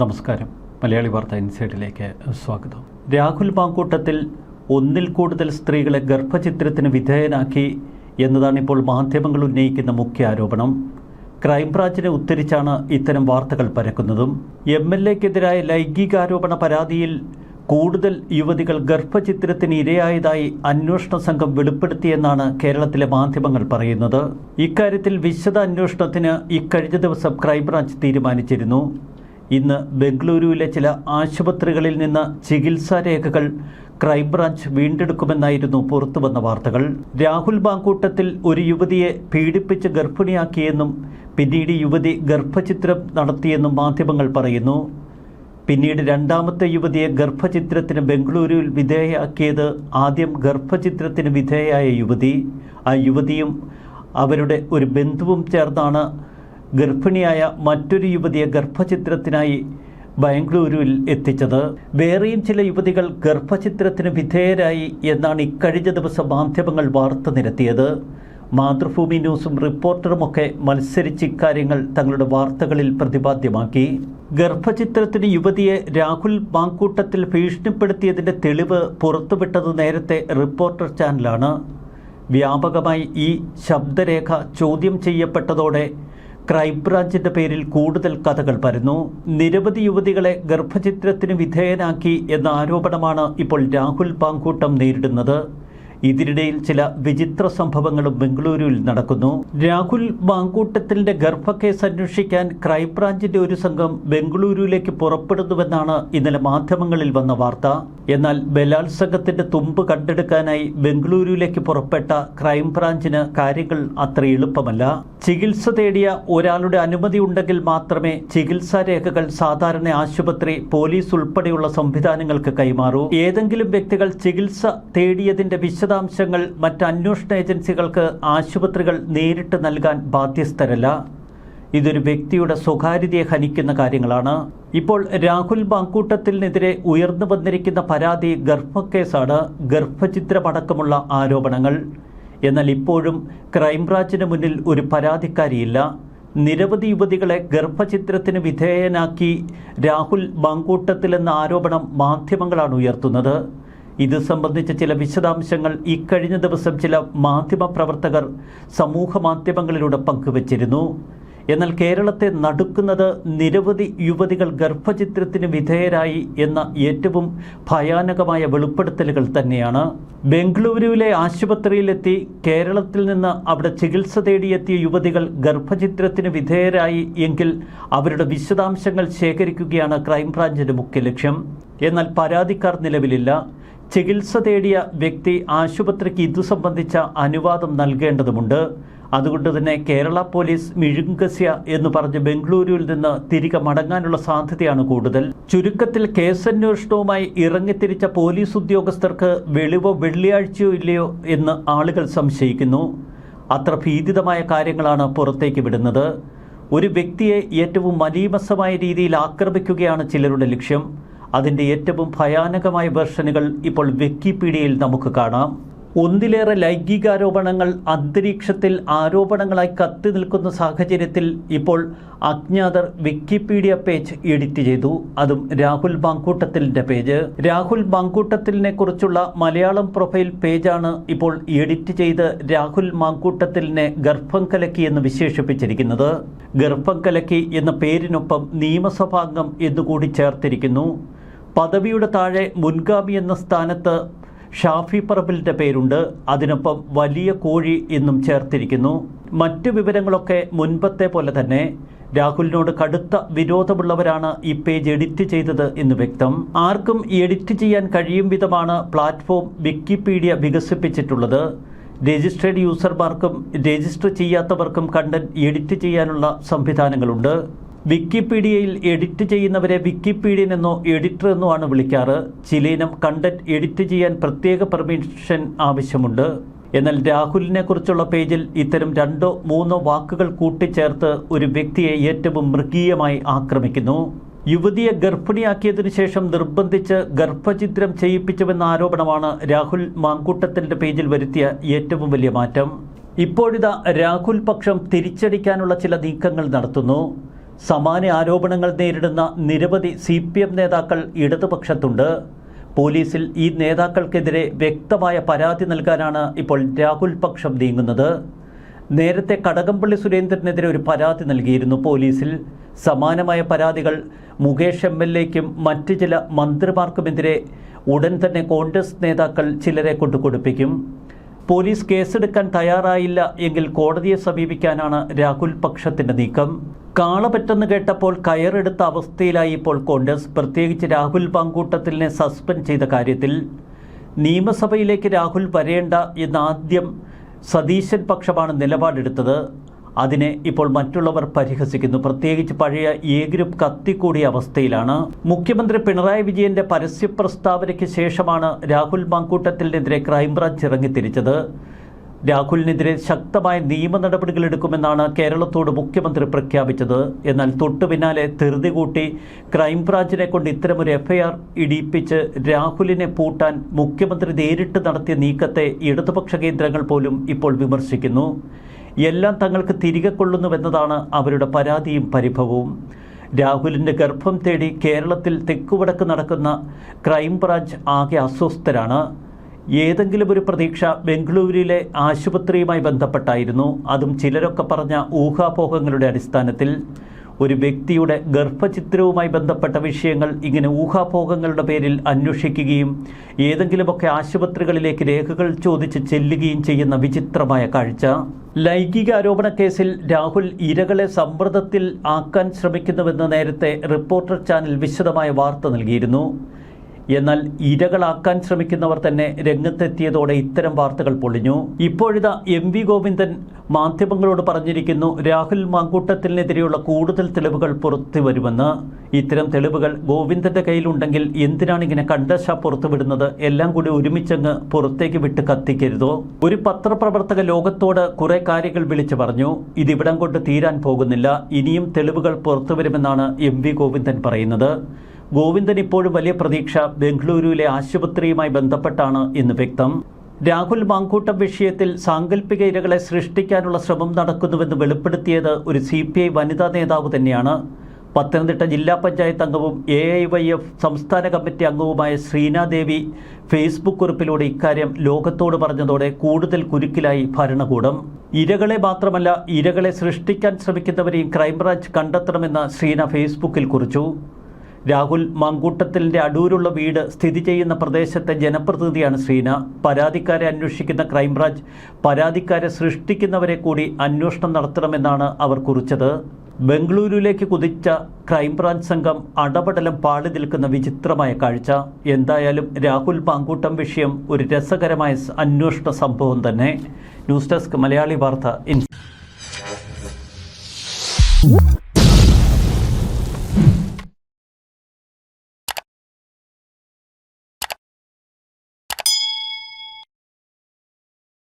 നമസ്കാരം. മലയാളി വാർത്ത ഇൻസൈഡിലേക്ക് സ്വാഗതം. രാഹുൽ മാങ്കൂട്ടത്തിൽ ഒന്നിൽ കൂടുതൽ സ്ത്രീകളെ ഗർഭചിത്രത്തിന് വിധേയനാക്കി എന്നതാണ് ഇപ്പോൾ മാധ്യമങ്ങൾ ഉന്നയിക്കുന്ന മുഖ്യ ആരോപണം. ക്രൈംബ്രാഞ്ചിനെ ഉദ്ധരിച്ചാണ് ഇത്തരം വാർത്തകൾ പരക്കുന്നതും. എം എൽ എക്കെതിരായ ലൈംഗികാരോപണ പരാതിയിൽ കൂടുതൽ യുവതികൾ ഗർഭചിത്രത്തിന് ഇരയായതായി അന്വേഷണ സംഘം വെളിപ്പെടുത്തിയെന്നാണ് കേരളത്തിലെ മാധ്യമങ്ങൾ പറയുന്നത്. ഇക്കാര്യത്തിൽ വിശദ അന്വേഷണത്തിന് ഇക്കഴിഞ്ഞ ദിവസം ക്രൈംബ്രാഞ്ച് തീരുമാനിച്ചിരുന്നു. ഇന്ന് ബംഗളൂരുവിലെ ചില ആശുപത്രികളിൽ നിന്ന് ചികിത്സാ രേഖകൾ ക്രൈംബ്രാഞ്ച് വീണ്ടെടുക്കുമെന്നായിരുന്നു പുറത്തുവന്ന വാർത്തകൾ. രാഹുൽ ബാങ്കൂട്ടത്തിൽ ഒരു യുവതിയെ പീഡിപ്പിച്ച് ഗർഭിണിയാക്കിയെന്നും പിന്നീട് യുവതി ഗർഭചിത്രം നടത്തിയെന്നും മാധ്യമങ്ങൾ പറയുന്നു. പിന്നീട് രണ്ടാമത്തെ യുവതിയെ ഗർഭചിത്രത്തിന് ബംഗളൂരുവിൽ വിധേയയാക്കിയത് ആദ്യം ഗർഭചിത്രത്തിന് വിധേയയായ യുവതി. ആ യുവതിയും അവരുടെ ഒരു ബന്ധുവും ചേർന്നാണ് ഗർഭിണിയായ മറ്റൊരു യുവതിയെ ഗർഭചിത്രത്തിനായി ബാംഗ്ലൂരുവിൽ എത്തിച്ചത്. വേറെയും ചില യുവതികൾ ഗർഭചിത്രത്തിന് വിധേയരായി എന്നാണ് ഇക്കഴിഞ്ഞ ദിവസം മാധ്യമങ്ങൾ വാർത്ത നിരത്തിയത്. മാതൃഭൂമി ന്യൂസും റിപ്പോർട്ടറുമൊക്കെ മത്സരിച്ച് ഇക്കാര്യങ്ങൾ തങ്ങളുടെ വാർത്തകളിൽ പ്രതിപാദ്യമാക്കി. ഗർഭചിത്രത്തിന് യുവതിയെ രാഹുൽ മാങ്കൂട്ടത്തിൽ ഭീഷണിപ്പെടുത്തിയതിന്റെ തെളിവ് പുറത്തുവിട്ടത് നേരത്തെ റിപ്പോർട്ടർ ചാനലാണ്. വ്യാപകമായി ഈ ശബ്ദരേഖ ചോദ്യം ചെയ്യപ്പെട്ടതോടെ ക്രൈംബ്രാഞ്ചിന്റെ പേരിൽ കൂടുതൽ കഥകൾ പരന്നു. നിരവധി യുവതികളെ ഗർഭചിത്രത്തിന് വിധേയനാക്കി എന്ന ആരോപണമാണ് ഇപ്പോൾ രാഹുൽ പാങ്കൂട്ടം നേരിടുന്നത്. ഇതിനിടയിൽ ചില വിചിത്ര സംഭവങ്ങളും ബംഗളൂരുവിൽ നടക്കുന്നു. രാഹുൽ മാങ്കൂട്ടത്തിന്റെ ഗർഭക്കേസ് അന്വേഷിക്കാൻ ക്രൈംബ്രാഞ്ചിന്റെ ഒരു സംഘം ബംഗളൂരുവിലേക്ക് പുറപ്പെടുന്നുവെന്നാണ് ഇന്നലെ മാധ്യമങ്ങളിൽ വന്ന വാർത്ത. എന്നാൽ ബലാത്സംഗത്തിന്റെ തുമ്പ് കണ്ടെടുക്കാനായി ബംഗളൂരുവിലേക്ക് പുറപ്പെട്ട ക്രൈംബ്രാഞ്ചിന് കാര്യങ്ങൾ അത്ര എളുപ്പമല്ല. ചികിത്സ തേടിയ ഒരാളുടെ അനുമതി ഉണ്ടെങ്കിൽ മാത്രമേ ചികിത്സാ രേഖകൾ സാധാരണ ആശുപത്രി പോലീസ് ഉൾപ്പെടെയുള്ള സംവിധാനങ്ങൾക്ക് കൈമാറൂ. ഏതെങ്കിലും വ്യക്തികൾ ചികിത്സ തേടിയതിന്റെ വിശദാംശങ്ങൾ മറ്റ് അന്വേഷണ ഏജൻസികൾക്ക് ആശുപത്രികൾ നേരിട്ട് നൽകാൻ ബാധ്യസ്ഥരല്ല. ഇതൊരു വ്യക്തിയുടെ സ്വകാര്യതയെ ഹനിക്കുന്ന കാര്യങ്ങളാണ്. ഇപ്പോൾ രാഹുൽ ബാങ്കൂട്ടത്തിനെതിരെ ഉയർന്നു വന്നിരിക്കുന്ന പരാതി ഗർഭക്കേസാണ് ഗർഭചിത്രമടക്കമുള്ള ആരോപണങ്ങൾ. എന്നാൽ ഇപ്പോഴും ക്രൈംബ്രാഞ്ചിന് മുന്നിൽ ഒരു പരാതിക്കാരിയില്ല. നിരവധി യുവതികളെ ഗർഭചിത്രത്തിന് വിധേയനാക്കി രാഹുൽ ബാങ്കൂട്ടത്തിലെന്ന ആരോപണം മാധ്യമങ്ങളാണ് ഉയർത്തുന്നത്. ഇത് സംബന്ധിച്ച ചില വിശദാംശങ്ങൾ ഇക്കഴിഞ്ഞ ദിവസം ചില മാധ്യമപ്രവർത്തകർ സമൂഹ മാധ്യമങ്ങളിലൂടെ പങ്കുവച്ചിരുന്നു. എന്നാൽ കേരളത്തെ നടുക്കുന്നത് നിരവധി യുവതികൾ ഗർഭചിത്രത്തിന് വിധേയരായി എന്ന ഏറ്റവും ഭയാനകമായ വെളിപ്പെടുത്തലുകൾ തന്നെയാണ്. ബംഗളൂരുവിലെ ആശുപത്രിയിലെത്തി കേരളത്തിൽ നിന്ന് അവിടെ ചികിത്സ തേടിയെത്തിയ യുവതികൾ ഗർഭചിത്രത്തിന് വിധേയരായി എങ്കിൽ അവരുടെ വിശദാംശങ്ങൾ ശേഖരിക്കുകയാണ് ക്രൈംബ്രാഞ്ചിന്റെ മുഖ്യ ലക്ഷ്യം. എന്നാൽ പരാതിക്കാർ നിലവിലില്ല. ചികിത്സ തേടിയ വ്യക്തി ആശുപത്രിക്ക് ഇതു സംബന്ധിച്ച അനുവാദം നൽകേണ്ടതുമുണ്ട്. അതുകൊണ്ട് തന്നെ കേരള പോലീസ് മിഴുങ്കസ്യ എന്ന് പറഞ്ഞ് ബംഗളൂരുവിൽ നിന്ന് തിരികെ മടങ്ങാനുള്ള സാധ്യതയാണ് കൂടുതൽ. ചുരുക്കത്തിൽ കേസന്വേഷണവുമായി ഇറങ്ങിത്തിരിച്ച പോലീസ് ഉദ്യോഗസ്ഥർക്ക് വെളിവോ വെള്ളിയാഴ്ചയോ ഇല്ലയോ എന്ന് ആളുകൾ സംശയിക്കുന്നു. അത്ര ഭീതിതമായ കാര്യങ്ങളാണ് പുറത്തേക്ക് വിടുന്നത്. ഒരു വ്യക്തിയെ ഏറ്റവും മലീമസമായ രീതിയിൽ ആക്രമിക്കുകയാണ് ചിലരുടെ ലക്ഷ്യം. അതിന്റെ ഏറ്റവും ഭയാനകമായ വെർഷനുകൾ ഇപ്പോൾ വിക്കിപീഡിയയിൽ നമുക്ക് കാണാം. ഒന്നിലേറെ ലൈംഗികാരോപണങ്ങൾ അന്തരീക്ഷത്തിൽ ആരോപണങ്ങളായി കത്തി നിൽക്കുന്ന സാഹചര്യത്തിൽ ഇപ്പോൾ അജ്ഞാതർ വിക്കിപീഡിയ പേജ് എഡിറ്റ് ചെയ്തു. അതും രാഹുൽ ബാങ്കൂട്ടത്തിലിന്റെ പേജ്. രാഹുൽ ബാങ്കൂട്ടത്തിലിനെ കുറിച്ചുള്ള മലയാളം പ്രൊഫൈൽ പേജാണ് ഇപ്പോൾ എഡിറ്റ് ചെയ്ത് രാഹുൽ മാങ്കൂട്ടത്തിലിനെ ഗർഭം കലക്കി എന്ന് വിശേഷിപ്പിച്ചിരിക്കുന്നത്. ഗർഭം കലക്കി എന്ന പേരിനൊപ്പം നിയമസഭാംഗം എന്നുകൂടി ചേർത്തിരിക്കുന്നു. പദവിയുടെ താഴെ മുൻഗാമി എന്ന സ്ഥാനത്ത് ഷാഫി പറമ്പിലിന്റെ പേരുണ്ട്. അതിനൊപ്പം വലിയ കോഴി എന്നും ചേർത്തിരിക്കുന്നു. മറ്റു വിവരങ്ങളൊക്കെ മുൻപത്തെ പോലെ തന്നെ രാഹുലിനോട് കടുത്ത വിരോധമുള്ളവരാണ് ഈ പേജ് എഡിറ്റ് ചെയ്തത് എന്ന് വ്യക്തം. ആർക്കും എഡിറ്റ് ചെയ്യാൻ കഴിയും വിധമാണ് പ്ലാറ്റ്ഫോം വിക്കിപീഡിയ വികസിപ്പിച്ചിട്ടുള്ളത്. രജിസ്റ്റേഡ് യൂസർമാർക്കും രജിസ്റ്റർ ചെയ്യാത്തവർക്കും കണ്ടന്റ് എഡിറ്റ് ചെയ്യാനുള്ള സംവിധാനങ്ങളുണ്ട്. വിക്കിപീഡിയയിൽ എഡിറ്റ് ചെയ്യുന്നവരെ വിക്കിപീഡിയൻ എന്നോ എഡിറ്റർ എന്നോ ആണ് വിളിക്കാറ്. ചിലയിനം കണ്ടന്റ് എഡിറ്റ് ചെയ്യാൻ പ്രത്യേക പെർമിഷൻ ആവശ്യമുണ്ട്. എന്നാൽ രാഹുലിനെ കുറിച്ചുള്ള പേജിൽ ഇത്തരം രണ്ടോ മൂന്നോ വാക്കുകൾ കൂട്ടിച്ചേർത്ത് ഒരു വ്യക്തിയെ ഏറ്റവും മൃഗീയമായി ആക്രമിക്കുന്നു. യുവതിയെ ഗർഭിണിയാക്കിയതിനു ശേഷം നിർബന്ധിച്ച് ഗർഭചിത്രം ചെയ്യിപ്പിച്ചുവെന്ന ആരോപണമാണ് രാഹുൽ മാങ്കൂട്ടത്തിന്റെ പേജിൽ വരുത്തിയ ഏറ്റവും വലിയ മാറ്റം. ഇപ്പോഴിതാ രാഹുൽ പക്ഷം തിരിച്ചടിക്കാനുള്ള ചില നീക്കങ്ങൾ നടത്തുന്നു. സമാന ആരോപണങ്ങൾ നേരിടുന്ന നിരവധി സി പി എം നേതാക്കൾ ഇടതുപക്ഷത്തുണ്ട്. പോലീസിൽ ഈ നേതാക്കൾക്കെതിരെ വ്യക്തമായ പരാതി നൽകാനാണ് ഇപ്പോൾ രാഹുൽ പക്ഷം നീങ്ങുന്നത്. നേരത്തെ കടകംപള്ളി സുരേന്ദ്രനെതിരെ ഒരു പരാതി നൽകിയിരുന്നു പോലീസിൽ. സമാനമായ പരാതികൾ മുകേഷ് എം എൽ എക്കും മറ്റ് ചില മന്ത്രിമാർക്കുമെതിരെ ഉടൻ തന്നെ കോൺഗ്രസ് നേതാക്കൾ ചിലരെ കൊണ്ടു കൊടുപ്പിക്കും പോലീസ് കേസെടുക്കാൻ തയ്യാറായില്ല എങ്കിൽ കോടതിയെ സമീപിക്കാനാണ് രാഹുൽ പക്ഷത്തിന്റെ നീക്കം. കാളപറ്റെന്ന് കേട്ടപ്പോൾ കയറെടുത്ത അവസ്ഥയിലായി ഇപ്പോൾ കോൺഗ്രസ്. പ്രത്യേകിച്ച് രാഹുൽ പാങ്കൂട്ടത്തിനെ സസ്പെൻഡ് ചെയ്ത കാര്യത്തിൽ. നിയമസഭയിലേക്ക് രാഹുൽ വരേണ്ട എന്നാദ്യം സതീശൻ പക്ഷമാണ് നിലപാടെടുത്തത്. അതിനെ ഇപ്പോൾ മറ്റുള്ളവർ പരിഹസിക്കുന്നു. പ്രത്യേകിച്ച് പഴയ എ ഗ്രൂപ്പ് കത്തിക്കൂടിയ അവസ്ഥയിലാണ്. മുഖ്യമന്ത്രി പിണറായി വിജയന്റെ പരസ്യ പ്രസ്താവനയ്ക്ക് ശേഷമാണ് രാഹുൽ മാങ്കൂട്ടത്തിനെതിരെ ക്രൈംബ്രാഞ്ച് ഇറങ്ങിത്തിരിച്ചത്. രാഹുലിനെതിരെ ശക്തമായ നിയമ നടപടികൾ എടുക്കുമെന്നാണ് കേരളത്തോട് മുഖ്യമന്ത്രി പ്രഖ്യാപിച്ചത്. എന്നാൽ തൊട്ടു പിന്നാലെ ധൃതി കൂട്ടി ക്രൈംബ്രാഞ്ചിനെ കൊണ്ട് ഇത്തരമൊരു എഫ്ഐആർ ഇടിപ്പിച്ച് രാഹുലിനെ പൂട്ടാൻ മുഖ്യമന്ത്രി നേരിട്ട് നടത്തിയ നീക്കത്തെ ഇടതുപക്ഷ കേന്ദ്രങ്ങൾ പോലും ഇപ്പോൾ വിമർശിക്കുന്നു. എല്ലാം തങ്ങൾക്ക് തിരികെ കൊള്ളുന്നുവെന്നതാണ് അവരുടെ പരാതിയും പരിഭവവും. രാഹുലിന്റെ ഗർഭം തേടി കേരളത്തിൽ തെക്കുവടക്ക് നടക്കുന്ന ക്രൈംബ്രാഞ്ച് ആകെ അസ്വസ്ഥരാണ്. ഏതെങ്കിലും ഒരു പ്രതീക്ഷ ബംഗളൂരുവിലെ ആശുപത്രിയുമായി ബന്ധപ്പെട്ടായിരുന്നു. അതും ചിലരൊക്കെ പറഞ്ഞ ഊഹാപോഹങ്ങളുടെ അടിസ്ഥാനത്തിൽ. ഒരു വ്യക്തിയുടെ ഗർഭചിത്രവുമായി ബന്ധപ്പെട്ട വിഷയങ്ങൾ ഇങ്ങനെ ഊഹാപോഹങ്ങളുടെ പേരിൽ അന്വേഷിക്കുകയും ഏതെങ്കിലുമൊക്കെ ആശുപത്രികളിലേക്ക് രേഖകൾ ചോദിച്ച് ചെല്ലുകയും ചെയ്യുന്ന വിചിത്രമായ കാഴ്ച. ലൈംഗിക ആരോപണ കേസിൽ രാഹുൽ ഇരകളെ സമ്മർദ്ദത്തിൽ ആക്കാൻ ശ്രമിക്കുന്നുവെന്ന് നേരത്തെ റിപ്പോർട്ടർ ചാനൽ വിശദമായ വാർത്ത നൽകിയിരുന്നു. എന്നാൽ ഇരകളാക്കാൻ ശ്രമിക്കുന്നവർ തന്നെ രംഗത്തെത്തിയതോടെ ഇത്തരം വാർത്തകൾ പൊളിഞ്ഞു. ഇപ്പോഴിതാ എം വി ഗോവിന്ദൻ മാധ്യമങ്ങളോട് പറഞ്ഞിരിക്കുന്നു രാഹുൽ മാങ്കൂട്ടത്തിനെതിരെയുള്ള കൂടുതൽ തെളിവുകൾ പുറത്തു വരുമെന്ന്. ഇത്തരം തെളിവുകൾ ഗോവിന്ദന്റെ കയ്യിലുണ്ടെങ്കിൽ എന്തിനാണ് ഇങ്ങനെ കണ്ടശ പുറത്തുവിടുന്നത് എല്ലാം കൂടി ഒരുമിച്ചങ്ങ് പുറത്തേക്ക് വിട്ട് കത്തിക്കരുതോ? ഒരു പത്രപ്രവർത്തക ലോകത്തോട് കുറെ കാര്യങ്ങൾ വിളിച്ചു പറഞ്ഞു. ഇതിവിടം കൊണ്ട് തീരാൻ പോകുന്നില്ല. ഇനിയും തെളിവുകൾ പുറത്തുവരുമെന്നാണ് എം വി ഗോവിന്ദൻ പറയുന്നത്. ഗോവിന്ദൻ ഇപ്പോഴും വലിയ പ്രതീക്ഷ ബംഗളൂരുവിലെ ആശുപത്രിയുമായി ബന്ധപ്പെട്ടാണ് എന്ന് വ്യക്തം. രാഹുൽ മാങ്കൂട്ടം വിഷയത്തിൽ സാങ്കല്പിക ഇരകളെ സൃഷ്ടിക്കാനുള്ള ശ്രമം നടക്കുന്നുവെന്ന് വെളിപ്പെടുത്തിയത് ഒരു സി പി ഐ വനിതാ നേതാവ് തന്നെയാണ്. പത്തനംതിട്ട ജില്ലാ പഞ്ചായത്ത് അംഗവും എ ഐ വൈ എഫ് സംസ്ഥാന കമ്മിറ്റി അംഗവുമായ ശ്രീനാദേവി ഫേസ്ബുക്ക് കുറിപ്പിലൂടെ ഇക്കാര്യം ലോകത്തോട് പറഞ്ഞതോടെ കൂടുതൽ കുരുക്കിലായി ഭരണകൂടം. ഇരകളെ മാത്രമല്ല ഇരകളെ സൃഷ്ടിക്കാൻ ശ്രമിക്കുന്നവരെയും ക്രൈംബ്രാഞ്ച് കണ്ടെത്തണമെന്ന് ശ്രീന ഫേസ്ബുക്കിൽ കുറിച്ചു. രാഹുൽ മങ്കൂട്ടത്തിലിന്റെ അടൂരുള്ള വീട് സ്ഥിതി ചെയ്യുന്ന പ്രദേശത്തെ ജനപ്രതിനിധിയാണ് ശ്രീന. പരാതിക്കാരെ അന്വേഷിക്കുന്ന ക്രൈംബ്രാഞ്ച് പരാതിക്കാരെ സൃഷ്ടിക്കുന്നവരെ കൂടി അന്വേഷണം നടത്തണമെന്നാണ് അവർ കുറിച്ചത്. ബംഗളൂരുവിലേക്ക് കുതിച്ച ക്രൈംബ്രാഞ്ച് സംഘം അടപടലം പാളി നിൽക്കുന്ന വിചിത്രമായ കാഴ്ച. എന്തായാലും രാഹുൽ പാങ്കൂട്ടം വിഷയം ഒരു രസകരമായ അന്വേഷണ സംഭവം തന്നെ. ന്യൂസ് ഡെസ്ക് മലയാളി വാർത്ത ഇൻ